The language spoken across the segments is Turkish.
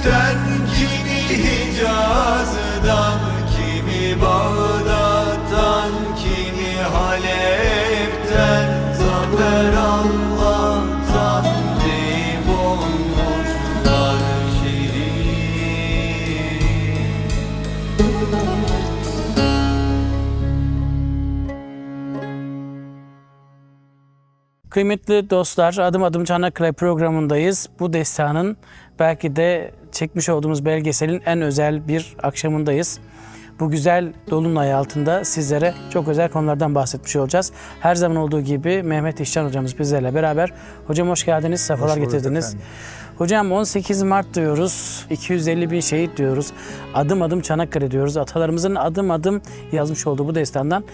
Halep'ten kimi Hicaz'dan kimi Bağdat'tan kimi Halep'ten Zafer Allah'tan deyip olmuşlar şehit Kıymetli dostlar, Adım Adım Çanakkale programındayız. Bu destanın belki de çekmiş olduğumuz belgeselin en özel bir akşamındayız. Bu güzel dolunay altında sizlere çok özel konulardan bahsetmiş olacağız. Her zaman olduğu gibi Mehmet İşcan hocamız bizlerle beraber. Hocam hoş geldiniz, sefalar getirdiniz. efendim. Hocam 18 Mart diyoruz, 250 bin şehit diyoruz, adım adım Çanakkale diyoruz. Atalarımızın adım adım yazmış olduğu bu destandan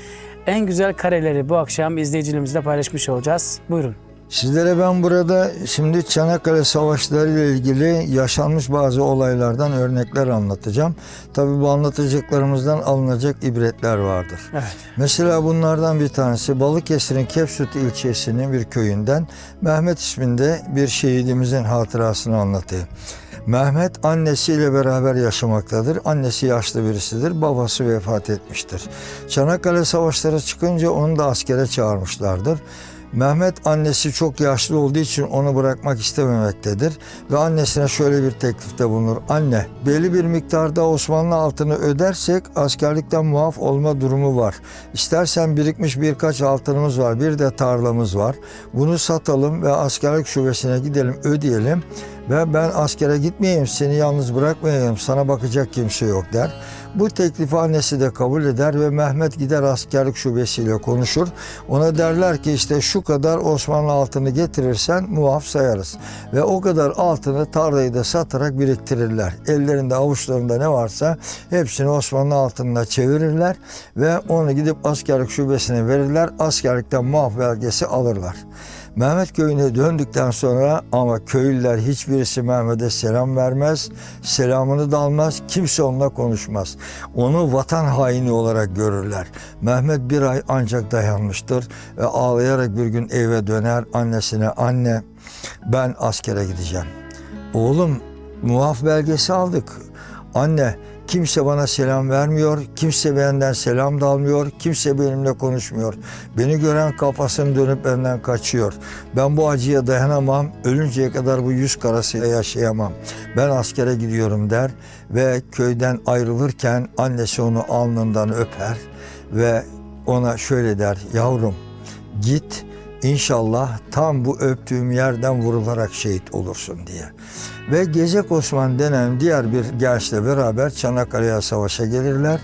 en güzel kareleri bu akşam izleyicilerimizle paylaşmış olacağız. Buyurun. Sizlere ben burada şimdi Çanakkale Savaşları ile ilgili yaşanmış bazı olaylardan örnekler anlatacağım. Tabii bu anlatacaklarımızdan alınacak ibretler vardır. Evet. Mesela bunlardan bir tanesi Balıkesir'in Kepsut ilçesinin bir köyünden Mehmet isminde bir şehidimizin hatırasını anlatayım. Mehmet annesiyle beraber yaşamaktadır. Annesi yaşlı birisidir. Babası vefat etmiştir. Çanakkale Savaşları çıkınca onu da askere çağırmışlardır. Mehmet annesi çok yaşlı olduğu için onu bırakmak istememektedir ve annesine şöyle bir teklifte bulunur. Anne, belli bir miktarda Osmanlı altını ödersek askerlikten muaf olma durumu var. İstersen birikmiş birkaç altınımız var, bir de tarlamız var. Bunu satalım ve askerlik şubesine gidelim, ödeyelim ve ben askere gitmeyeyim, seni yalnız bırakmayayım, sana bakacak kimse yok der. Bu teklifi annesi de kabul eder ve Mehmet gider askerlik şubesiyle konuşur. Ona derler ki işte şu kadar Osmanlı altını getirirsen muaf sayarız. Ve o kadar altını tarlayı da satarak biriktirirler. Ellerinde avuçlarında ne varsa hepsini Osmanlı altınına çevirirler ve onu gidip askerlik şubesine verirler. Askerlikten muaf belgesi alırlar. Mehmet köyüne döndükten sonra ama köylüler hiçbirisi Mehmet'e selam vermez, selamını da almaz, kimse onunla konuşmaz. Onu vatan haini olarak görürler. Mehmet bir ay ancak dayanmıştır ve ağlayarak bir gün eve döner annesine anne ben askere gideceğim. Oğlum muaf belgesi aldık. Anne kimse bana selam vermiyor, kimse benden selam da almıyor, kimse benimle konuşmuyor. Beni gören kafasını dönüp benden kaçıyor. Ben bu acıya dayanamam, ölünceye kadar bu yüz karasıyla yaşayamam. Ben askere gidiyorum der ve köyden ayrılırken annesi onu alnından öper ve ona şöyle der, yavrum git İnşallah tam bu öptüğüm yerden vurularak şehit olursun diye. Ve Gezek Osman denen diğer bir gençle beraber Çanakkale'ye savaşa gelirler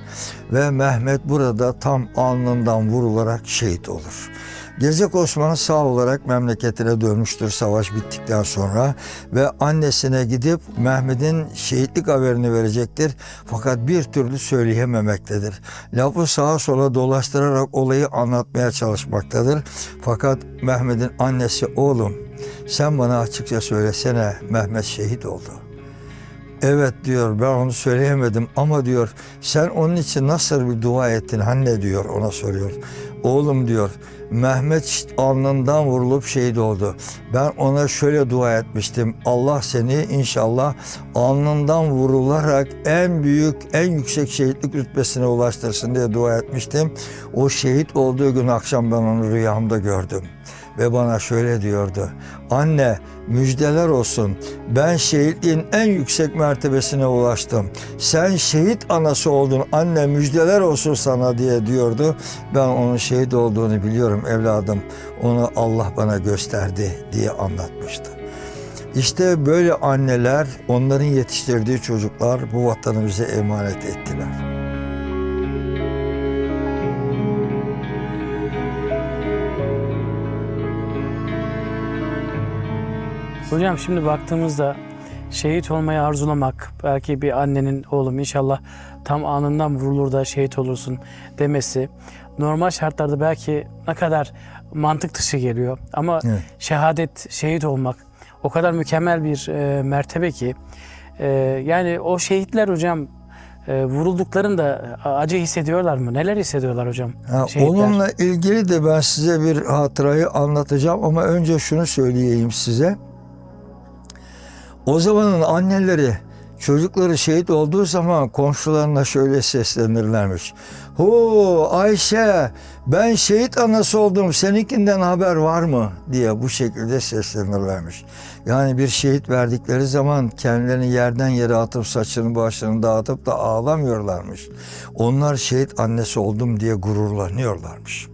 ve Mehmet burada tam alnından vurularak şehit olur. Gezek Osman sağ olarak memleketine dönmüştür savaş bittikten sonra ve annesine gidip Mehmet'in şehitlik haberini verecektir. Fakat bir türlü söyleyememektedir. Lafı sağa sola dolaştırarak olayı anlatmaya çalışmaktadır. Fakat Mehmet'in annesi oğlum sen bana açıkça söylesene Mehmet şehit oldu. Evet diyor ben onu söyleyemedim ama diyor sen onun için nasıl bir dua ettin anne diyor ona soruyor. Oğlum diyor Mehmet alnından vurulup şehit oldu. Ben ona şöyle dua etmiştim. Allah seni inşallah alnından vurularak en büyük, en yüksek şehitlik rütbesine ulaştırsın diye dua etmiştim. O şehit olduğu gün akşam ben onu rüyamda gördüm ve bana şöyle diyordu. Anne müjdeler olsun. Ben şehitliğin en yüksek mertebesine ulaştım. Sen şehit anası oldun. Anne müjdeler olsun sana diye diyordu. Ben onun şehit olduğunu biliyorum evladım. Onu Allah bana gösterdi diye anlatmıştı. İşte böyle anneler, onların yetiştirdiği çocuklar bu vatanı bize emanet ettiler. Hocam şimdi baktığımızda şehit olmayı arzulamak, belki bir annenin oğlum inşallah tam anından vurulur da şehit olursun demesi normal şartlarda belki ne kadar mantık dışı geliyor. Ama Evet. şehadet, şehit olmak o kadar mükemmel bir e, mertebe ki e, yani o şehitler hocam e, vurulduklarında acı hissediyorlar mı? Neler hissediyorlar hocam? Ha, şehitler? onunla ilgili de ben size bir hatırayı anlatacağım ama önce şunu söyleyeyim size. O zamanın anneleri Çocukları şehit olduğu zaman komşularına şöyle seslenirlermiş. Hu Ayşe ben şehit anası oldum seninkinden haber var mı diye bu şekilde seslenirlermiş. Yani bir şehit verdikleri zaman kendilerini yerden yere atıp saçını başını dağıtıp da ağlamıyorlarmış. Onlar şehit annesi oldum diye gururlanıyorlarmış.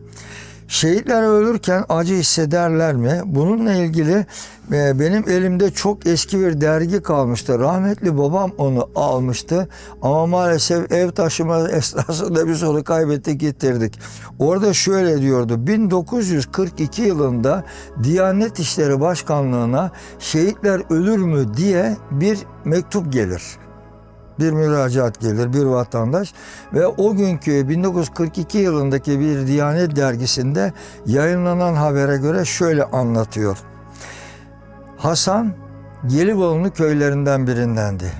Şehitler ölürken acı hissederler mi? Bununla ilgili e, benim elimde çok eski bir dergi kalmıştı. Rahmetli babam onu almıştı ama maalesef ev taşıma esnasında biz onu kaybettik getirdik. Orada şöyle diyordu. 1942 yılında Diyanet İşleri Başkanlığı'na şehitler ölür mü diye bir mektup gelir bir müracaat gelir bir vatandaş ve o günkü 1942 yılındaki bir Diyanet dergisinde yayınlanan habere göre şöyle anlatıyor. Hasan Gelibolu'nun köylerinden birindendi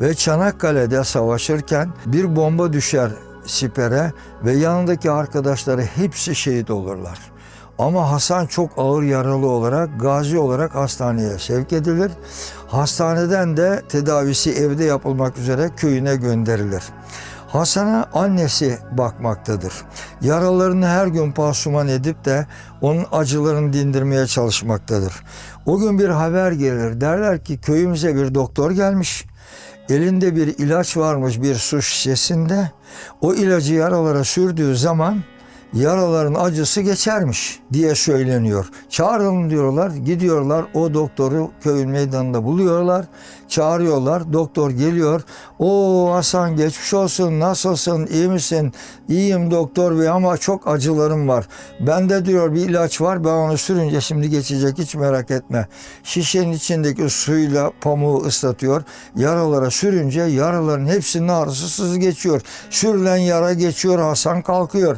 ve Çanakkale'de savaşırken bir bomba düşer sipere ve yanındaki arkadaşları hepsi şehit olurlar. Ama Hasan çok ağır yaralı olarak gazi olarak hastaneye sevk edilir. Hastaneden de tedavisi evde yapılmak üzere köyüne gönderilir. Hasan'a annesi bakmaktadır. Yaralarını her gün pasuman edip de onun acılarını dindirmeye çalışmaktadır. O gün bir haber gelir. Derler ki köyümüze bir doktor gelmiş. Elinde bir ilaç varmış bir su şişesinde. O ilacı yaralara sürdüğü zaman yaraların acısı geçermiş diye söyleniyor. Çağıralım diyorlar. Gidiyorlar o doktoru köyün meydanında buluyorlar. Çağırıyorlar. Doktor geliyor. O Hasan geçmiş olsun. Nasılsın? İyi misin? İyiyim doktor bey ama çok acılarım var. Bende diyor bir ilaç var. Ben onu sürünce şimdi geçecek hiç merak etme. Şişenin içindeki suyla pamuğu ıslatıyor. Yaralara sürünce yaraların hepsinin ağrısı sızı geçiyor. Sürülen yara geçiyor. Hasan kalkıyor.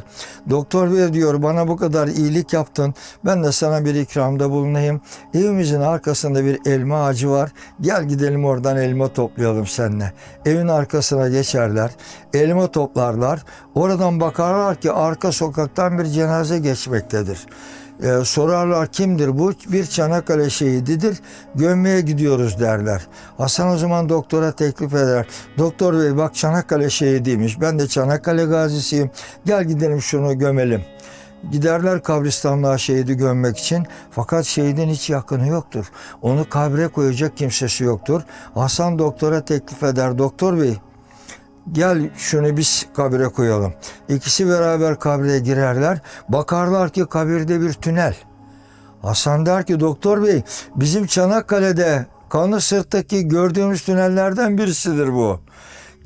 Doktor bey diyor bana bu kadar iyilik yaptın. Ben de sana bir ikramda bulunayım. Evimizin arkasında bir elma ağacı var. Gel gidelim oradan elma toplayalım seninle. Evin arkasına geçerler. Elma toplarlar. Oradan bakarlar ki arka sokaktan bir cenaze geçmektedir. Ee, sorarlar kimdir bu? Bir Çanakkale şehididir. Gömmeye gidiyoruz derler. Hasan o zaman doktora teklif eder. Doktor bey bak Çanakkale şehidiymiş. Ben de Çanakkale gazisiyim. Gel gidelim şunu gömelim. Giderler kabristanlığa şehidi gömmek için fakat şehidin hiç yakını yoktur. Onu kabre koyacak kimsesi yoktur. Hasan doktora teklif eder. Doktor bey gel şunu biz kabire koyalım. İkisi beraber kabre girerler. Bakarlar ki kabirde bir tünel. Hasan der ki doktor bey bizim Çanakkale'de kanlı sırttaki gördüğümüz tünellerden birisidir bu.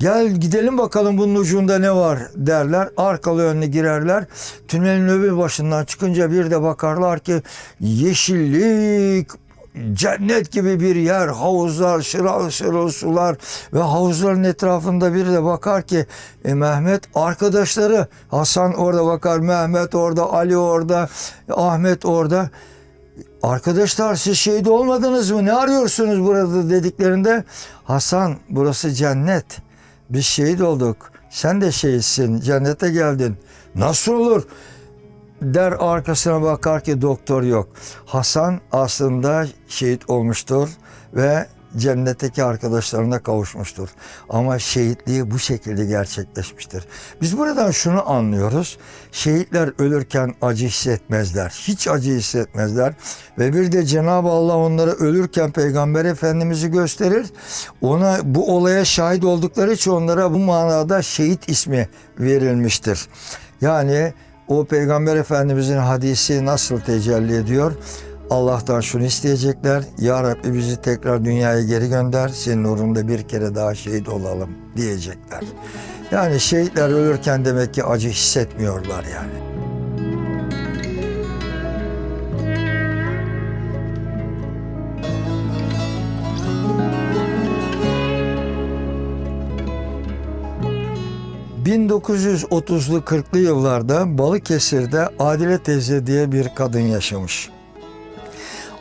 Gel gidelim bakalım bunun ucunda ne var derler. Arkalı önüne girerler. Tünelin öbür başından çıkınca bir de bakarlar ki yeşillik, cennet gibi bir yer, havuzlar, şırıl şırıl sular ve havuzların etrafında bir de bakar ki e, Mehmet arkadaşları Hasan orada bakar, Mehmet orada, Ali orada, Ahmet orada. Arkadaşlar siz şehit olmadınız mı? Ne arıyorsunuz burada dediklerinde Hasan burası cennet. Biz şehit olduk. Sen de şehitsin. Cennete geldin. Nasıl olur? Der arkasına bakar ki doktor yok. Hasan aslında şehit olmuştur ve cennetteki arkadaşlarına kavuşmuştur. Ama şehitliği bu şekilde gerçekleşmiştir. Biz buradan şunu anlıyoruz. Şehitler ölürken acı hissetmezler. Hiç acı hissetmezler. Ve bir de Cenab-ı Allah onları ölürken Peygamber Efendimiz'i gösterir. Ona bu olaya şahit oldukları için onlara bu manada şehit ismi verilmiştir. Yani o Peygamber Efendimizin hadisi nasıl tecelli ediyor? Allah'tan şunu isteyecekler. Ya Rabbi bizi tekrar dünyaya geri gönder. Senin uğrunda bir kere daha şehit olalım diyecekler. Yani şehitler ölürken demek ki acı hissetmiyorlar yani. ...1930'lu 40'lı yıllarda Balıkesir'de Adile teyze diye bir kadın yaşamış.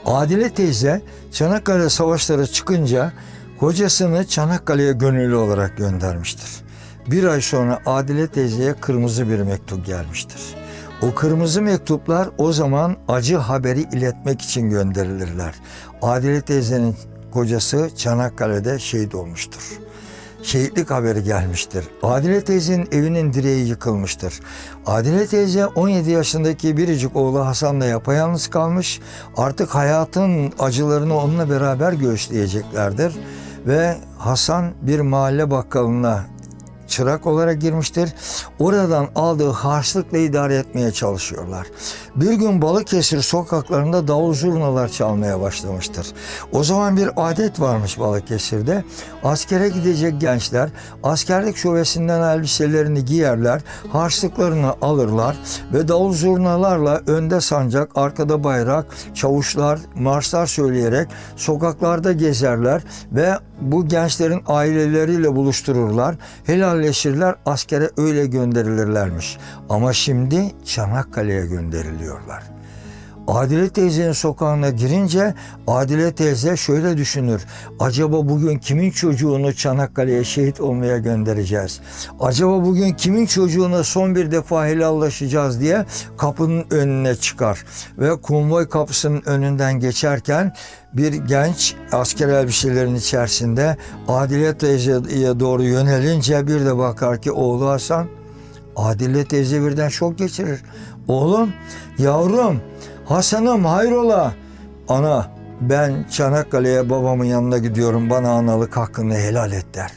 Adile teyze Çanakkale savaşları çıkınca kocasını Çanakkale'ye gönüllü olarak göndermiştir. Bir ay sonra Adile teyzeye kırmızı bir mektup gelmiştir. O kırmızı mektuplar o zaman acı haberi iletmek için gönderilirler. Adile teyzenin kocası Çanakkale'de şehit olmuştur. Şehitlik haberi gelmiştir. Adile teyzenin evinin direği yıkılmıştır. Adile teyze 17 yaşındaki biricik oğlu Hasan'la yapayalnız kalmış. Artık hayatın acılarını onunla beraber göğüsleyeceklerdir. Ve Hasan bir mahalle bakkalına çırak olarak girmiştir. Oradan aldığı harçlıkla idare etmeye çalışıyorlar. Bir gün Balıkesir sokaklarında davul zurnalar çalmaya başlamıştır. O zaman bir adet varmış Balıkesir'de. Askere gidecek gençler askerlik şubesinden elbiselerini giyerler, harçlıklarını alırlar ve davul zurnalarla önde sancak, arkada bayrak, çavuşlar, marşlar söyleyerek sokaklarda gezerler ve bu gençlerin aileleriyle buluştururlar. Helalleşirler, askere öyle gönderilirlermiş. Ama şimdi Çanakkale'ye gönderiliyorlar. Adile teyzenin sokağına girince Adile teyze şöyle düşünür. Acaba bugün kimin çocuğunu Çanakkale'ye şehit olmaya göndereceğiz? Acaba bugün kimin çocuğuna son bir defa helallaşacağız diye kapının önüne çıkar. Ve konvoy kapısının önünden geçerken bir genç asker elbiselerin içerisinde Adile teyzeye doğru yönelince bir de bakar ki oğlu Hasan Adile teyze birden şok geçirir. Oğlum, yavrum, Hasan'ım hayrola? Ana, ben Çanakkale'ye babamın yanına gidiyorum. Bana analık hakkını helal et der.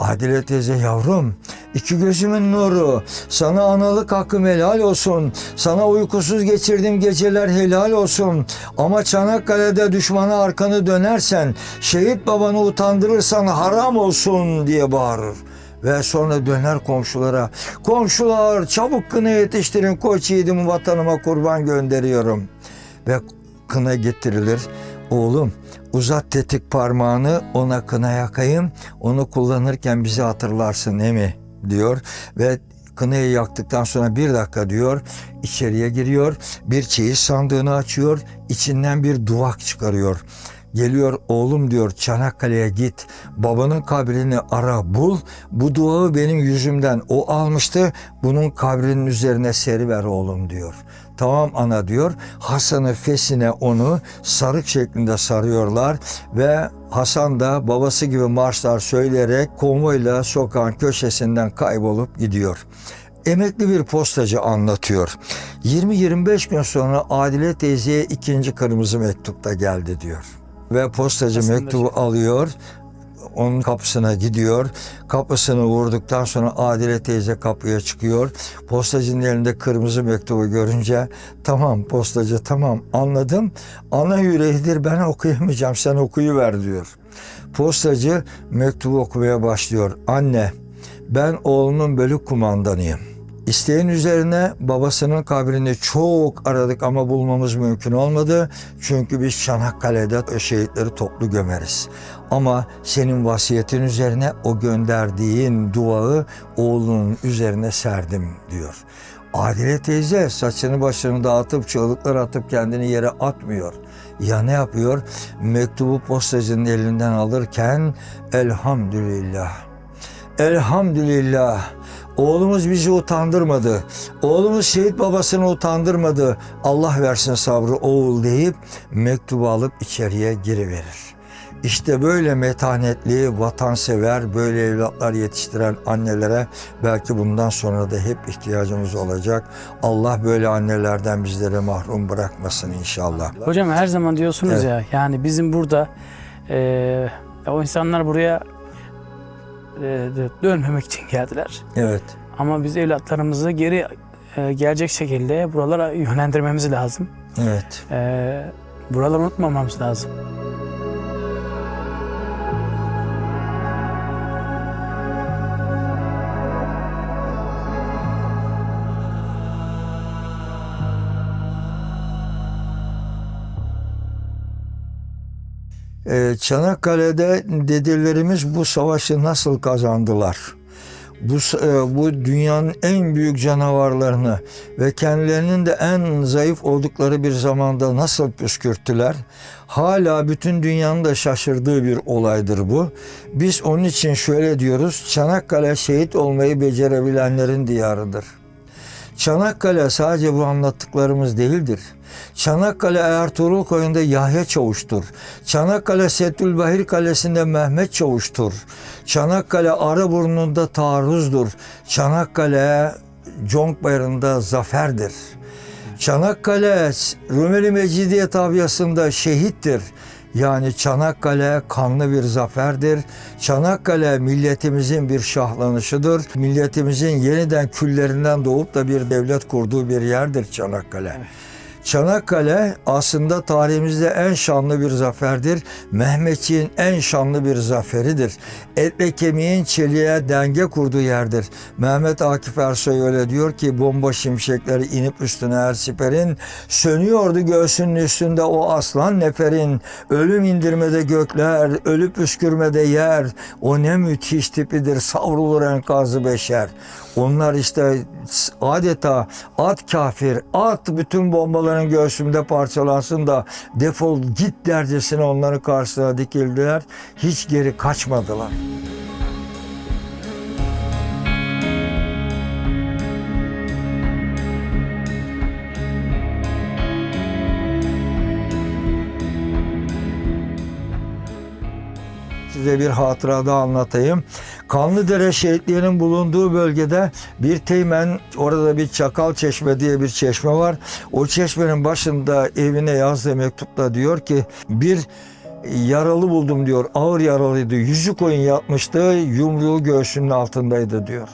Adile teyze yavrum, iki gözümün nuru, sana analık hakkım helal olsun. Sana uykusuz geçirdiğim geceler helal olsun. Ama Çanakkale'de düşmana arkanı dönersen, şehit babanı utandırırsan haram olsun diye bağırır. Ve sonra döner komşulara. Komşular çabuk kına yetiştirin koç yiğidimi vatanıma kurban gönderiyorum. Ve kına getirilir. Oğlum uzat tetik parmağını ona kına yakayım. Onu kullanırken bizi hatırlarsın emi diyor. Ve kınayı yaktıktan sonra bir dakika diyor içeriye giriyor bir çeyiz sandığını açıyor içinden bir duvak çıkarıyor Geliyor oğlum diyor Çanakkale'ye git. Babanın kabrini ara bul. Bu duağı benim yüzümden o almıştı. Bunun kabrinin üzerine seriver oğlum diyor. Tamam ana diyor. Hasan'ı fesine onu sarık şeklinde sarıyorlar ve Hasan da babası gibi marşlar söyleyerek konvoyla sokağın köşesinden kaybolup gidiyor. Emekli bir postacı anlatıyor. 20-25 gün sonra Adile teyzeye ikinci kırmızı mektup da geldi diyor. Ve postacı Aslında mektubu şey- alıyor. Onun kapısına gidiyor. Kapısını vurduktan sonra Adile teyze kapıya çıkıyor. Postacının elinde kırmızı mektubu görünce tamam postacı tamam anladım. Ana yüreğidir ben okuyamayacağım sen okuyuver diyor. Postacı mektubu okumaya başlıyor. Anne ben oğlumun bölük kumandanıyım. İsteğin üzerine babasının kabrini çok aradık ama bulmamız mümkün olmadı. Çünkü biz Çanakkale'de şehitleri toplu gömeriz. Ama senin vasiyetin üzerine o gönderdiğin duağı oğlunun üzerine serdim diyor. Adile teyze saçını başını dağıtıp çığlıklar atıp kendini yere atmıyor. Ya ne yapıyor? Mektubu postacının elinden alırken elhamdülillah Elhamdülillah. Oğlumuz bizi utandırmadı. Oğlumuz şehit babasını utandırmadı. Allah versin sabrı oğul deyip mektubu alıp içeriye giriverir. İşte böyle metanetli, vatansever, böyle evlatlar yetiştiren annelere belki bundan sonra da hep ihtiyacımız olacak. Allah böyle annelerden bizleri mahrum bırakmasın inşallah. Hocam her zaman diyorsunuz Evet. ya yani bizim burada e, o insanlar buraya dönmemek için geldiler. Evet, Ama biz evlatlarımızı geri e, gelecek şekilde buralara yönlendirmemiz lazım. evet. E, buraları unutmamamız lazım. Çanakkale'de dedelerimiz bu savaşı nasıl kazandılar? Bu, e, bu dünyanın en büyük canavarlarını ve kendilerinin de en zayıf oldukları bir zamanda nasıl püskürttüler? Hala bütün dünyanın da şaşırdığı bir olaydır bu. Biz onun için şöyle diyoruz, Çanakkale şehit olmayı becerebilenlerin diyarıdır. Çanakkale sadece bu anlattıklarımız değildir. Çanakkale Ertuğrul Koyun'da Yahya Çavuş'tur. Çanakkale Settülbahir Kalesi'nde Mehmet Çavuş'tur. Çanakkale Arıburnu'nda taarruzdur. Çanakkale Conk Bayırı'nda zaferdir. Çanakkale Rumeli Mecidiye tabiyasında şehittir. Yani Çanakkale kanlı bir zaferdir. Çanakkale milletimizin bir şahlanışıdır. Milletimizin yeniden küllerinden doğup da bir devlet kurduğu bir yerdir Çanakkale. Çanakkale aslında tarihimizde en şanlı bir zaferdir. Mehmetçiğin en şanlı bir zaferidir. Etle kemiğin çeliğe denge kurduğu yerdir. Mehmet Akif Ersoy öyle diyor ki bomba şimşekleri inip üstüne her siperin sönüyordu göğsünün üstünde o aslan neferin ölüm indirmede gökler ölüp püskürmede yer o ne müthiş tipidir savrulur enkazı beşer onlar işte adeta at kafir at bütün bombaların göğsümde parçalansın da defol git dercesine onların karşısına dikildiler hiç geri kaçmadılar. size bir hatıra da anlatayım. Kanlıdere şehitlerinin bulunduğu bölgede bir teğmen, orada bir Çakal Çeşme diye bir çeşme var. O çeşmenin başında evine yazdığı mektupta diyor ki bir yaralı buldum diyor. Ağır yaralıydı. Yüzü koyun yatmıştı. Yumruğu göğsünün altındaydı diyor.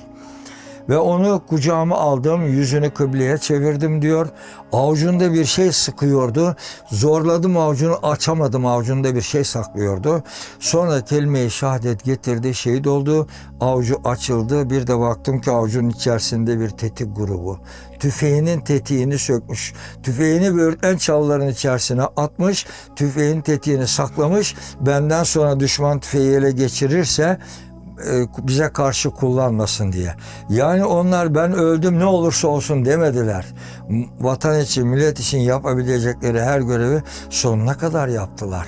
Ve onu kucağıma aldım, yüzünü kıbleye çevirdim diyor. Avucunda bir şey sıkıyordu. Zorladım avucunu, açamadım avucunda bir şey saklıyordu. Sonra kelime-i şehadet getirdi, şehit oldu. Avucu açıldı. Bir de baktım ki avucun içerisinde bir tetik grubu. Tüfeğinin tetiğini sökmüş. Tüfeğini böğürtlen çalıların içerisine atmış. Tüfeğin tetiğini saklamış. Benden sonra düşman tüfeği ele geçirirse bize karşı kullanmasın diye. Yani onlar ben öldüm ne olursa olsun demediler. Vatan için, millet için yapabilecekleri her görevi sonuna kadar yaptılar.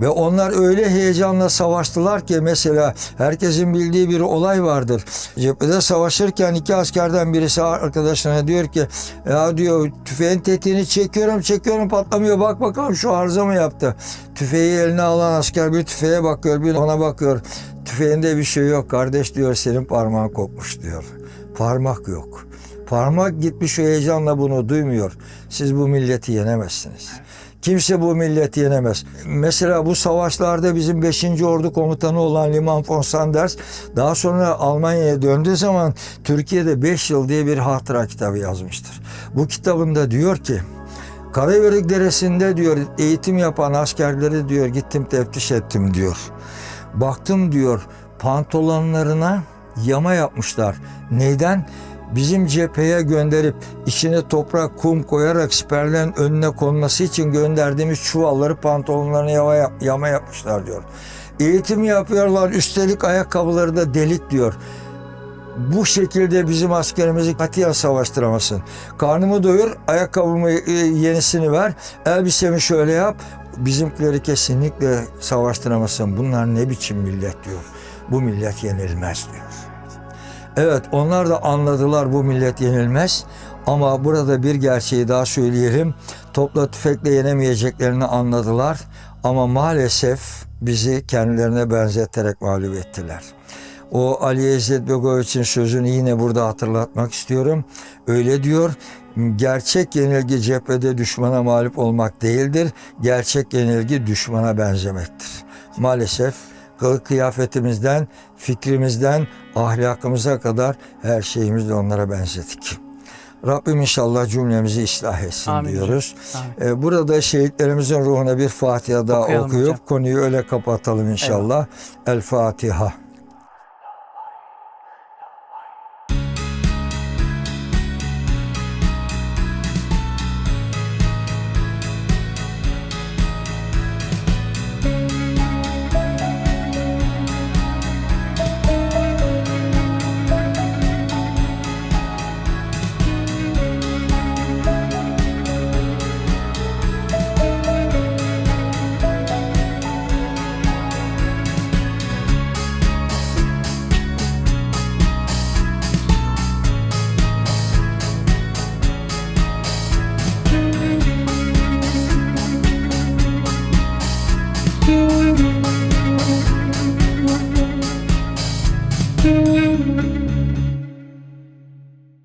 Ve onlar öyle heyecanla savaştılar ki mesela herkesin bildiği bir olay vardır. Cephede savaşırken iki askerden birisi arkadaşına diyor ki ya diyor tüfeğin tetiğini çekiyorum çekiyorum patlamıyor bak bakalım şu arıza mı yaptı. Tüfeği eline alan asker bir tüfeğe bakıyor bir ona bakıyor. Tüfeğinde bir şey yok kardeş diyor senin parmağın kopmuş diyor. Parmak yok. Parmak gitmiş o heyecanla bunu duymuyor. Siz bu milleti yenemezsiniz. Kimse bu milleti yenemez. Mesela bu savaşlarda bizim 5. Ordu Komutanı olan Liman von Sanders daha sonra Almanya'ya döndüğü zaman Türkiye'de 5 yıl diye bir hatıra kitabı yazmıştır. Bu kitabında diyor ki Karayörük Deresi'nde diyor eğitim yapan askerleri diyor gittim teftiş ettim diyor. Baktım diyor pantolonlarına yama yapmışlar. Neyden? Bizim cepheye gönderip içine toprak, kum koyarak siperlerin önüne konması için gönderdiğimiz çuvalları pantolonlarına yama, yap- yama yapmışlar diyor. Eğitim yapıyorlar üstelik ayakkabıları da delik diyor. Bu şekilde bizim askerimizi katiyen savaştıramazsın. Karnımı doyur, ayakkabımı e, yenisini ver, elbisemi şöyle yap. Bizimkileri kesinlikle savaştıramazsın. Bunlar ne biçim millet diyor. Bu millet yenilmez diyor. Evet onlar da anladılar bu millet yenilmez. Ama burada bir gerçeği daha söyleyelim. Topla tüfekle yenemeyeceklerini anladılar. Ama maalesef bizi kendilerine benzeterek mağlup ettiler. O Ali İzzet Begoviç'in sözünü yine burada hatırlatmak istiyorum. Öyle diyor, gerçek yenilgi cephede düşmana mağlup olmak değildir. Gerçek yenilgi düşmana benzemektir. Maalesef kılık kıyafetimizden, fikrimizden, ahlakımıza kadar her şeyimizle onlara benzedik. Rabbim inşallah cümlemizi ıslah etsin Amin diyoruz. Amin. Ee, burada şehitlerimizin ruhuna bir Fatiha daha Okuyalım okuyup hocam. konuyu öyle kapatalım inşallah. El Fatiha.